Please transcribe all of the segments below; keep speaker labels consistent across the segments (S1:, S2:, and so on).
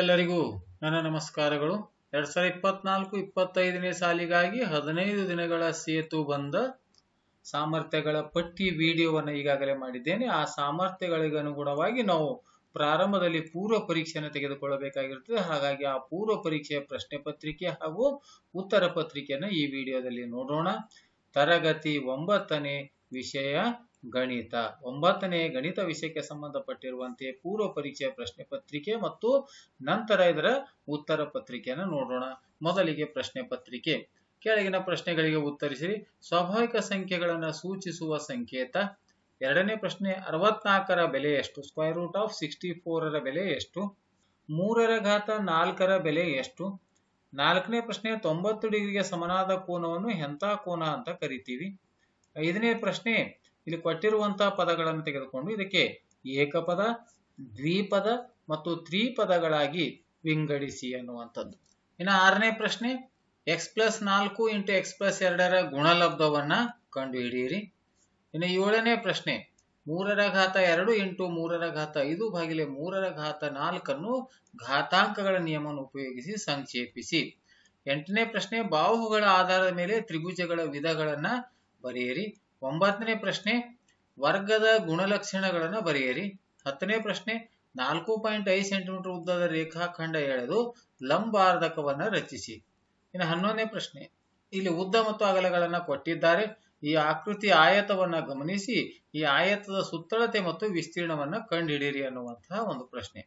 S1: ಎಲ್ಲರಿಗೂ ನನ್ನ ನಮಸ್ಕಾರಗಳು. ಎರಡ್ ಸಾವಿರದ ಇಪ್ಪತ್ನಾಲ್ಕು ಇಪ್ಪತ್ತೈದನೇ ಸಾಲಿಗಾಗಿ ಹದಿನೈದು ದಿನಗಳ ಸೇತು ಬಂದ ಸಾಮರ್ಥ್ಯಗಳ ಪಟ್ಟಿ ವಿಡಿಯೋವನ್ನು ಈಗಾಗಲೇ ಮಾಡಿದ್ದೇನೆ. ಆ ಸಾಮರ್ಥ್ಯಗಳಿಗೆ ಅನುಗುಣವಾಗಿ ನಾವು ಪ್ರಾರಂಭದಲ್ಲಿ ಪೂರ್ವ ಪರೀಕ್ಷೆಯನ್ನು ತೆಗೆದುಕೊಳ್ಳಬೇಕಾಗಿರುತ್ತದೆ. ಹಾಗಾಗಿ ಆ ಪೂರ್ವ ಪರೀಕ್ಷೆಯ ಪ್ರಶ್ನೆ ಪತ್ರಿಕೆ ಹಾಗೂ ಉತ್ತರ ಪತ್ರಿಕೆಯನ್ನು ಈ ವಿಡಿಯೋದಲ್ಲಿ ನೋಡೋಣ. ತರಗತಿ ಒಂಬತ್ತನೇ ವಿಷಯ ಗಣಿತ. ಒಂಬತ್ತನೇ ಗಣಿತ ವಿಷಯಕ್ಕೆ ಸಂಬಂಧಪಟ್ಟಿರುವಂತೆ ಪೂರ್ವ ಪರೀಕ್ಷೆಯ ಪ್ರಶ್ನೆ ಪತ್ರಿಕೆ ಮತ್ತು ನಂತರ ಇದರ ಉತ್ತರ ಪತ್ರಿಕೆಯನ್ನು ನೋಡೋಣ. ಮೊದಲಿಗೆ ಪ್ರಶ್ನೆ ಪತ್ರಿಕೆ. ಕೆಳಗಿನ ಪ್ರಶ್ನೆಗಳಿಗೆ ಉತ್ತರಿಸಿರಿ. ಸ್ವಾಭಾವಿಕ ಸಂಖ್ಯೆಗಳನ್ನು ಸೂಚಿಸುವ ಸಂಕೇತ. ಎರಡನೇ ಪ್ರಶ್ನೆ, ಅರವತ್ನಾಲ್ಕರ ಬೆಲೆ ಎಷ್ಟು? ಸ್ಕ್ವೈರ್ ರೂಟ್ ಆಫ್ ಸಿಕ್ಸ್ಟಿ ಫೋರರ ಬೆಲೆ ಎಷ್ಟು? ಮೂರರ ಘಾತ ನಾಲ್ಕರ ಬೆಲೆ ಎಷ್ಟು? ನಾಲ್ಕನೇ ಪ್ರಶ್ನೆ, ತೊಂಬತ್ತು ಡಿಗ್ರಿಗೆ ಸಮನಾದ ಕೋನವನ್ನು ಎಂಥ ಕೋನ ಅಂತ ಕರಿತೀವಿ. ಐದನೇ ಪ್ರಶ್ನೆ ಇಲ್ಲಿ ಕೊಟ್ಟಿರುವಂತಹ ಪದಗಳನ್ನು ತೆಗೆದುಕೊಂಡು ಇದಕ್ಕೆ ಏಕಪದ, ದ್ವಿಪದ ಮತ್ತು ತ್ರಿಪದಗಳಾಗಿ ವಿಂಗಡಿಸಿ ಅನ್ನುವಂಥದ್ದು ಇನ್ನು ಆರನೇ ಪ್ರಶ್ನೆ ಎಕ್ಸ್ ಪ್ಲಸ್ ನಾಲ್ಕು ಇಂಟು ಎಕ್ಸ್ ಪ್ಲಸ್ ಎರಡರ ಗುಣಲಬ್ಧವನ್ನ ಕಂಡುಹಿಡಿಯಿರಿ. ಇನ್ನು ಏಳನೇ ಪ್ರಶ್ನೆ, ಮೂರರ ಘಾತ ಎರಡು ಇಂಟು ಮೂರರ ಘಾತ ಐದು ಭಾಗಿಲೆ ಮೂರರ ಘಾತ ನಾಲ್ಕನ್ನು ಘಾತಾಂಕಗಳ ನಿಯಮವನ್ನು ಉಪಯೋಗಿಸಿ ಸಂಕ್ಷೇಪಿಸಿ. ಎಂಟನೇ ಪ್ರಶ್ನೆ, ಬಾಹುಗಳ ಆಧಾರದ ಮೇಲೆ ತ್ರಿಭುಜಗಳ ವಿಧಗಳನ್ನ ಬರೆಯಿರಿ. ಒಂಬತ್ತನೇ ಪ್ರಶ್ನೆ, ವರ್ಗದ ಗುಣಲಕ್ಷಣಗಳನ್ನು ಬರೆಯಿರಿ. ಹತ್ತನೇ ಪ್ರಶ್ನೆ, ನಾಲ್ಕು ಪಾಯಿಂಟ್ ಐದು ಸೆಂಟಿಮೀಟರ್ ಉದ್ದದ ರೇಖಾಖಂಡ ಎಳೆದು ಲಂಬಾರ್ಧಕವನ್ನು ರಚಿಸಿ. ಇನ್ನು ಹನ್ನೊಂದನೇ ಪ್ರಶ್ನೆ, ಇಲ್ಲಿ ಉದ್ದ ಮತ್ತು ಅಗಲಗಳನ್ನು ಕೊಟ್ಟಿದ್ದಾರೆ. ಈ ಆಕೃತಿ ಆಯತವನ್ನು ಗಮನಿಸಿ, ಈ ಆಯತದ ಸುತ್ತಳತೆ ಮತ್ತು ವಿಸ್ತೀರ್ಣವನ್ನ ಕಂಡುಹಿಡಿಯಿರಿ ಅನ್ನುವಂತಹ ಒಂದು ಪ್ರಶ್ನೆ.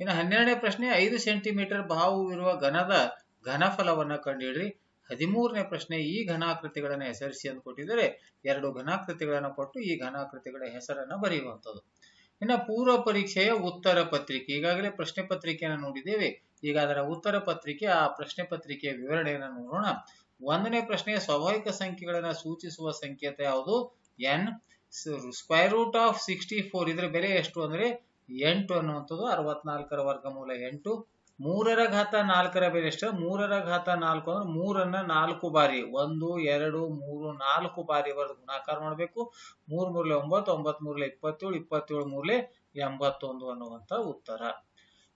S1: ಇನ್ನು ಹನ್ನೆರಡನೇ ಪ್ರಶ್ನೆ, ಐದು ಸೆಂಟಿಮೀಟರ್ ಇರುವ ಘನದ ಘನಫಲವನ್ನು ಕಂಡುಹಿಡಿರಿ ಹದಿಮೂರನೇ ಪ್ರಶ್ನೆ, ಈ ಘನಾಕೃತಿಗಳನ್ನು ಹೆಸರಿಸಿ ಅಂತ ಕೊಟ್ಟಿದ್ದಾರೆ. ಎರಡು ಘನಾಕೃತಿಗಳನ್ನು ಕೊಟ್ಟು ಈ ಘನಾಕೃತಿಗಳ ಹೆಸರನ್ನ ಬರೆಯುವಂಥದ್ದು. ಇನ್ನು ಪೂರ್ವ ಪರೀಕ್ಷೆಯ ಉತ್ತರ ಪತ್ರಿಕೆ, ಈಗಾಗಲೇ ಪ್ರಶ್ನೆ ಪತ್ರಿಕೆಯನ್ನು ನೋಡಿದ್ದೇವೆ. ಈಗ ಅದರ ಉತ್ತರ ಪತ್ರಿಕೆ, ಆ ಪ್ರಶ್ನೆ ಪತ್ರಿಕೆಯ ವಿವರಣೆಯನ್ನು ನೋಡೋಣ. ಒಂದನೇ ಪ್ರಶ್ನೆ, ಸ್ವಾಭಾವಿಕ ಸಂಖ್ಯೆಗಳನ್ನು ಸೂಚಿಸುವ ಸಂಕೇತ ಯಾವುದು? N. Square root of sixty four ಇದರ ಬೆಲೆ ಎಷ್ಟು ಅಂದ್ರೆ ಎಂಟು ಅನ್ನುವಂಥದ್ದು. ಅರವತ್ನಾಲ್ಕರ ವರ್ಗಮೂಲ ಎಂಟು. ಮೂರರ ಘಾತ ನಾಲ್ಕರ ಬೆಲೆ ಎಷ್ಟು? ಮೂರರ ಘಾತ ನಾಲ್ಕು ಅಂದ್ರೆ ಮೂರನ್ನ ನಾಲ್ಕು ಬಾರಿ. ಒಂದು, ಎರಡು, ಮೂರು, ನಾಲ್ಕು ಬಾರಿ ಬರೆದು ಗುಣಾಕಾರ ಮಾಡಬೇಕು. ಮೂರ್ ಮೂರ್ಲೆ ಒಂಬತ್ತು ಒಂಬತ್ ಮೂರ್ಲೆ ಇಪ್ಪತ್ತೇಳು ಇಪ್ಪತ್ತೇಳು ಮೂರ್ಲೆ ಎಂಬತ್ತೊಂದು ಅನ್ನುವಂತ ಉತ್ತರ.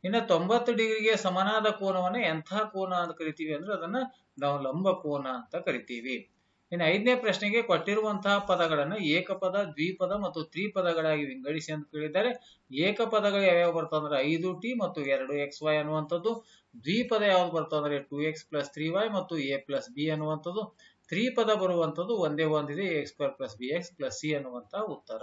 S1: ಇನ್ನು ತೊಂಬತ್ತು ಡಿಗ್ರಿಗೆ ಸಮನಾದ ಕೋನವನ್ನ ಎಂಥ ಕೋನ ಅಂತ ಕರಿತೀವಿ ಅಂದ್ರೆ ಅದನ್ನ ನಾವು ಲಂಬ ಕೋನ ಅಂತ ಕರಿತೀವಿ. ಇನ್ನು ಐದನೇ ಪ್ರಶ್ನೆಗೆ ಕೊಟ್ಟಿರುವಂತಹ ಪದಗಳನ್ನು ಏಕಪದ, ದ್ವಿಪದ ಮತ್ತು ತ್ರಿಪದಗಳಾಗಿ ವಿಂಗಡಿಸಿ ಅಂತ ಕೇಳಿದ್ದಾರೆ. ಏಕಪದಗಳು ಯಾವ್ಯಾವ ಬರ್ತವೆ ಅಂದ್ರೆ ಐದು ಟಿ ಮತ್ತು ಎರಡು ಎಕ್ಸ್ ವೈ ಅನ್ನುವಂಥದ್ದು. ದ್ವಿಪದ ಯಾವ್ದು ಬರ್ತವೆ ಅಂದ್ರೆ two x plus three y ಮತ್ತು ಎ ಪ್ಲಸ್ ಬಿ ಅನ್ನುವಂಥದ್ದು. ತ್ರಿಪದ ಬರುವಂಥದ್ದು ಒಂದೇ ಒಂದಿದೆ x square plus b x plus c ಅನ್ನುವಂತಹ ಉತ್ತರ.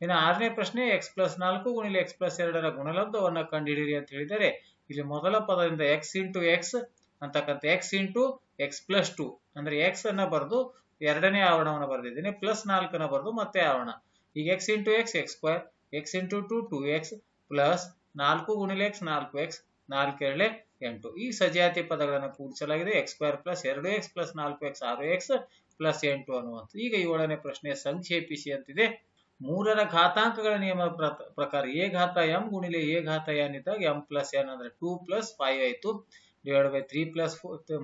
S1: ಇನ್ನು ಆರನೇ ಪ್ರಶ್ನೆ, ಎಕ್ಸ್ ಪ್ಲಸ್ ನಾಲ್ಕು ಗುಣಿಲೆ ಎಕ್ಸ್ ಪ್ಲಸ್ ಎರಡರ ಗುಣಲಬ್ಧವನ್ನು ಕಂಡುಹಿಡಿಯಿರಿ ಅಂತ ಹೇಳಿದರೆ ಇಲ್ಲಿ ಮೊದಲ ಪದದಿಂದ ಎಕ್ಸ್ ಇಂಟು ಎಕ್ಸ್ ಅಂತಕ್ಕಂಥ x into x plus two ಅಂದ್ರೆ ಎಕ್ಸ್ ಅನ್ನ ಬರೆದು ಎರಡನೇ ಆವರಣವನ್ನು ಬರೆದಿದ್ದೀನಿ ಪ್ಲಸ್ ನಾಲ್ಕನ್ನ ಬರೆದು ಮತ್ತೆ ಆವರಣ. ಈಗ x into x x square x into two two x plus ನಾಲ್ಕು ಗುಣಿಲೆ ಎಕ್ಸ್ ನಾಲ್ಕು ಎಕ್ಸ್ ನಾಲ್ಕು ಎರಡು ಎಂಟು. ಈ ಸಜಾತಿ ಪದಗಳನ್ನು ಕೂಡಿಸಲಾಗಿದೆ ಎಕ್ಸ್ ಸ್ಕ್ವೇರ್ ಪ್ಲಸ್ ಎರಡು ಎಕ್ಸ್ ಪ್ಲಸ್ ನಾಲ್ಕು ಎಕ್ಸ್ ಆರು ಎಕ್ಸ್ ಪ್ಲಸ್ ಎಂಟು ಅನ್ನುವಂಥ ಈಗ ಏಳನೇ ಪ್ರಶ್ನೆ ಸಂಕ್ಷೇಪಿಸಿ ಅಂತಿದೆ. ಮೂರರ ಘಾತಾಂಕಗಳ ನಿಯಮ ಪ್ರಕಾರ ಎ ಘಾತ ಎಂ ಗುಣಿಲೆ ಎ ಘಾತ ಎನ್ ಇದ್ದಾಗ ಎಂ ಪ್ಲಸ್ ಎನ್ ಅಂದ್ರೆ ಟೂ ಪ್ಲಸ್ ಫೈವ್ ಆಯ್ತು. ಡಿವೈಡ್ ಬೈ ತ್ರೀ ಪ್ಲಸ್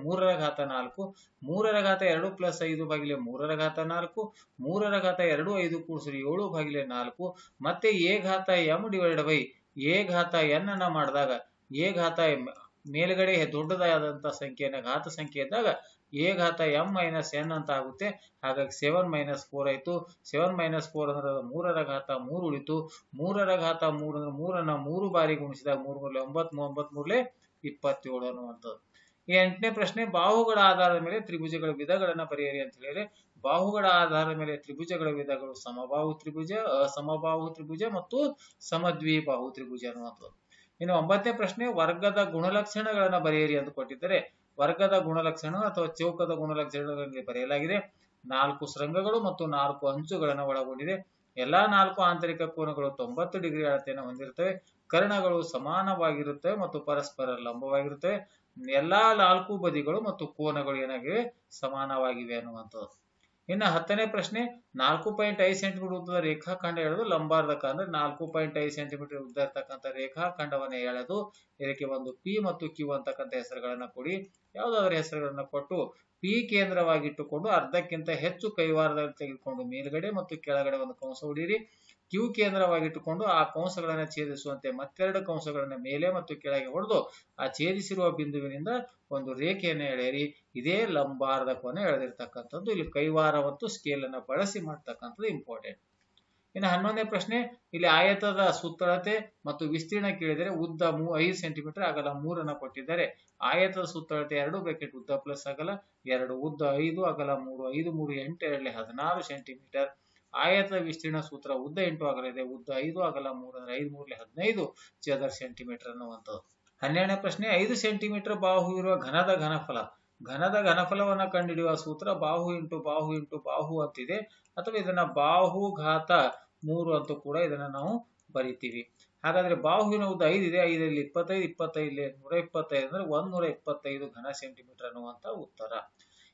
S1: ಮೂರರ ಘಾತ ನಾಲ್ಕು ಮೂರರ ಘಾತ ಎರಡು ಪ್ಲಸ್ ಐದು ಬಾಗಿಲೆ ಮೂರರ ಘಾತ ನಾಲ್ಕು ಮೂರರ ಘಾತ ಎರಡು ಐದು ಕೂಡಿಸಿರಿ ಏಳು ಬಾಗಿಲೆ ನಾಲ್ಕು, ಮತ್ತೆ ಎ ಘಾತ ಎಂ ಡಿವೈಡ್ ಬೈ ಎ ಘಾತ ಎನ್ ಅನ್ನ ಮಾಡಿದಾಗ, ಎ ಘಾತ ಮೇಲ್ಗಡೆ ದೊಡ್ಡದಾದಂತ ಸಂಖ್ಯೆಯನ್ನ ಘಾತ ಸಂಖ್ಯೆ ಇದ್ದಾಗ, ಎ ಘಾತ ಎಂ ಮೈನಸ್ ಎನ್ ಅಂತ ಆಗುತ್ತೆ. ಹಾಗಾಗಿ ಸೆವೆನ್ ಮೈನಸ್ ಫೋರ್ ಆಯ್ತು. ಸೆವೆನ್ ಮೈನಸ್ ಫೋರ್ ಅಂದ್ರೆ ಮೂರರ ಘಾತ ಮೂರು ಉಳಿತು. ಮೂರರ ಘಾತ ಮೂರು ಅಂದ್ರೆ ಮೂರನ್ನ ಮೂರು ಬಾರಿ ಗುಣಿಸಿದಾಗ ಮೂರು ಮೂರ್ಲೆ ಒಂಬತ್ ಒಂಬತ್ ಮೂರ್ಲೆ ಇಪ್ಪತ್ತೇಳು ಅನ್ನುವಂಥದ್ದು ಎಂಟನೇ ಪ್ರಶ್ನೆ, ಬಾಹುಗಳ ಆಧಾರದ ಮೇಲೆ ತ್ರಿಭುಜಗಳ ವಿಧಗಳನ್ನ ಬರೆಯಿರಿ ಅಂತ ಹೇಳಿದ್ರೆ, ಬಾಹುಗಳ ಆಧಾರದ ಮೇಲೆ ತ್ರಿಭುಜಗಳ ವಿಧಗಳು ಸಮಬಾಹು ತ್ರಿಭುಜ, ಅಸಮಬಾಹು ತ್ರಿಭುಜ ಮತ್ತು ಸಮದ್ವಿಬಾಹು ತ್ರಿಭುಜ ಅನ್ನುವಂಥದ್ದು. ಇನ್ನು ಒಂಬತ್ತನೇ ಪ್ರಶ್ನೆ, ವರ್ಗದ ಗುಣಲಕ್ಷಣಗಳನ್ನ ಬರೆಯಿರಿ ಅಂತ ಕೊಟ್ಟಿದ್ದಾರೆ, ವರ್ಗದ ಗುಣಲಕ್ಷಣ ಅಥವಾ ಚೌಕದ ಗುಣಲಕ್ಷಣಗಳಲ್ಲಿ ಬರೆಯಲಾಗಿದೆ. ನಾಲ್ಕು ಶೃಂಗಗಳು ಮತ್ತು ನಾಲ್ಕು ಅಂಚುಗಳನ್ನು ಒಳಗೊಂಡಿದೆ. ಎಲ್ಲಾ ನಾಲ್ಕು ಆಂತರಿಕ ಕೋನಗಳು ತೊಂಬತ್ತು ಡಿಗ್ರಿ ಅಳತೆಯನ್ನು ಹೊಂದಿರುತ್ತವೆ. ಕರ್ಣಗಳು ಸಮಾನವಾಗಿರುತ್ತವೆ ಮತ್ತು ಪರಸ್ಪರ ಲಂಬವಾಗಿರುತ್ತವೆ. ಎಲ್ಲಾ ನಾಲ್ಕು ಬದಿಗಳು ಮತ್ತು ಕೋನಗಳು ಏನಾಗಿವೆ? ಸಮಾನವಾಗಿವೆ ಅನ್ನುವಂಥದ್ದು. ಇನ್ನು ಹತ್ತನೇ ಪ್ರಶ್ನೆ, ನಾಲ್ಕು ಪಾಯಿಂಟ್ ಐದು ಸೆಂಟಿಮೀಟರ್ ಉದ್ದದ ರೇಖಾಖಂಡ ಎಳೆದು ಲಂಬಾರ್ಧಕ ಅಂದ್ರೆ ನಾಲ್ಕು ಪಾಯಿಂಟ್ ಐದು ಸೆಂಟಿಮೀಟರ್ ಉದ್ದ ಇರ್ತಕ್ಕಂಥ ರೇಖಾಖಂಡವನ್ನು ಎಳೆದು ಇದಕ್ಕೆ ಒಂದು ಪಿ ಮತ್ತು ಕ್ಯೂ ಅಂತಕ್ಕಂಥ ಹೆಸರುಗಳನ್ನ ಕೊಡಿ. ಯಾವ್ದಾದ್ರು ಹೆಸರುಗಳನ್ನ ಕೊಟ್ಟು ಪಿ ಕೇಂದ್ರವಾಗಿಟ್ಟುಕೊಂಡು ಅರ್ಧಕ್ಕಿಂತ ಹೆಚ್ಚು ಕೈವಾರದಲ್ಲಿ ತೆಗೆದುಕೊಂಡು ಮೇಲ್ಗಡೆ ಮತ್ತು ಕೆಳಗಡೆ ಒಂದು ಕಂಸ ಹೊಡೀರಿ ಕ್ಯೂ ಕೇಂದ್ರವಾಗಿಟ್ಟುಕೊಂಡು ಆ ಕಂಸಗಳನ್ನು ಛೇದಿಸುವಂತೆ ಮತ್ತೆರಡು ಕಂಸಗಳನ್ನು ಮೇಲೆ ಮತ್ತು ಕೆಳಗೆ ಹೊಡೆದು ಆ ಛೇದಿಸಿರುವ ಬಿಂದುವಿನಿಂದ ಒಂದು ರೇಖೆಯನ್ನು ಎಳೆಯಿರಿ. ಇದೇ ಲಂಬಾರದ ಕೊನೆ ಎಳೆದಿರ್ತಕ್ಕಂಥದ್ದು. ಇಲ್ಲಿ ಕೈವಾರ ಮತ್ತು ಸ್ಕೇಲ್ ಅನ್ನು ಬಳಸಿ ಮಾಡ್ತಕ್ಕಂಥದ್ದು ಇಂಪಾರ್ಟೆಂಟ್ ಇನ್ನು ಹನ್ನೊಂದನೇ ಪ್ರಶ್ನೆ, ಇಲ್ಲಿ ಆಯತದ ಸುತ್ತಳತೆ ಮತ್ತು ವಿಸ್ತೀರ್ಣ ಕೇಳಿದರೆ ಉದ್ದ ಮೂ ಐದು ಸೆಂಟಿಮೀಟರ್ ಅಗಲ ಮೂರನ್ನ ಕೊಟ್ಟಿದ್ದಾರೆ. ಆಯತದ ಸುತ್ತಳತೆ ಎರಡು, ಬ್ರಾಕೆಟ್ ಉದ್ದ ಪ್ಲಸ್ ಅಗಲ ಎರಡು, ಉದ್ದ ಐದು, ಅಗಲ ಮೂರು, ಐದು ಮೂರು, ಎಂಟು ಎರಡಲೆ ಹದಿನಾರು ಸೆಂಟಿಮೀಟರ್. ಆಯತದ ವಿಸ್ತೀರ್ಣ ಸೂತ್ರ ಉದ್ದ ಎಂಟು ಅಗಲ ಇದೆ, ಉದ್ದ ಐದು, ಅಗಲ ಮೂರು ಅಂದ್ರೆ ಐದು ಮೂರಲೆ ಹದಿನೈದು ಚದರ ಸೆಂಟಿಮೀಟರ್ ಅನ್ನುವಂಥದ್ದು. ಹನ್ನೆರಡನೇ ಪ್ರಶ್ನೆ, ಐದು ಸೆಂಟಿಮೀಟರ್ ಬಾಹು ಇರುವ ಘನದ ಘನಫಲ. ಘನದ ಘನಫಲವನ್ನು ಕಂಡುಹಿಡಿಯುವ ಸೂತ್ರ ಬಾಹು ಇಂಟು ಬಾಹು ಇಂಟು ಬಾಹು ಅಂತಿದೆ. ಅಥವಾ ಇದನ್ನ ಬಾಹು ಘಾತ ಮೂರು ಅಂತ ಕೂಡ ಇದನ್ನ ನಾವು ಬರಿತೀವಿ. ಹಾಗಾದ್ರೆ ಬಾಹುವಿನ ಉದ್ದ ಐದಿದೆ ಐದರಲ್ಲಿ ಇಪ್ಪತ್ತೈದು ಇಪ್ಪತ್ತೈದು ನೂರ ಇಪ್ಪತ್ತೈದು ಅಂದ್ರೆ ಒಂದ್ ನೂರ ಇಪ್ಪತ್ತೈದು ಘನ ಸೆಂಟಿಮೀಟರ್ ಅನ್ನುವಂತ ಉತ್ತರ.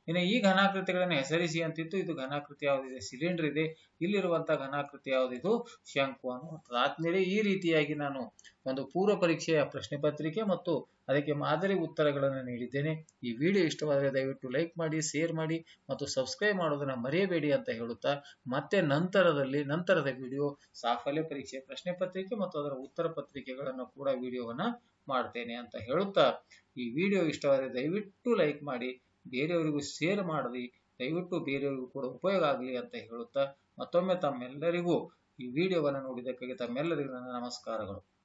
S1: ಇನ್ನು ಈ ಘನಾಕೃತಿಗಳನ್ನು ಹೆಸರಿಸಿ ಅಂತಿತ್ತು. ಇದು ಘನಾಕೃತಿ ಯಾವುದಿದೆ? ಸಿಲಿಂಡರ್ ಇದೆ. ಇಲ್ಲಿರುವಂತಹ ಘನಾಕೃತಿ ಯಾವುದಿದು? ಶಂಕು ಅನ್ನುವಂಥದ್ದು. ಆದ್ಮೇಲೆ ಈ ರೀತಿಯಾಗಿ ನಾನು ಒಂದು ಪೂರ್ವ ಪರೀಕ್ಷೆಯ ಪ್ರಶ್ನೆ ಪತ್ರಿಕೆ ಮತ್ತು ಅದಕ್ಕೆ ಮಾದರಿ ಉತ್ತರಗಳನ್ನು ನೀಡಿದ್ದೇನೆ. ಈ ವಿಡಿಯೋ ಇಷ್ಟವಾದರೆ ದಯವಿಟ್ಟು ಲೈಕ್ ಮಾಡಿ, ಶೇರ್ ಮಾಡಿ ಮತ್ತು ಸಬ್ಸ್ಕ್ರೈಬ್ ಮಾಡೋದನ್ನು ಮರೆಯಬೇಡಿ ಅಂತ ಹೇಳುತ್ತಾ ಮತ್ತೆ ನಂತರದಲ್ಲಿ, ನಂತರದ ವಿಡಿಯೋ ಸಾಫಲ್ಯ ಪರೀಕ್ಷೆ, ಪ್ರಶ್ನೆ ಪತ್ರಿಕೆ ಮತ್ತು ಅದರ ಉತ್ತರ ಪತ್ರಿಕೆಗಳನ್ನು ಕೂಡ ವಿಡಿಯೋವನ್ನು ಮಾಡ್ತೇನೆ ಅಂತ ಹೇಳುತ್ತಾ ಈ ವಿಡಿಯೋ ಇಷ್ಟವಾದರೆ ದಯವಿಟ್ಟು ಲೈಕ್ ಮಾಡಿ, ಬೇರೆಯವರಿಗೂ ಶೇರ್ ಮಾಡಿ ದಯವಿಟ್ಟು ಬೇರೆಯವರಿಗೂ ಕೂಡ ಉಪಯೋಗ ಆಗಲಿ ಅಂತ ಹೇಳುತ್ತಾ ಮತ್ತೊಮ್ಮೆ ತಮ್ಮೆಲ್ಲರಿಗೂ ಈ ವಿಡಿಯೋವನ್ನು ನೋಡಿದ್ದಕ್ಕಾಗಿ ತಮ್ಮೆಲ್ಲರಿಗೂ ನನ್ನ ನಮಸ್ಕಾರಗಳು.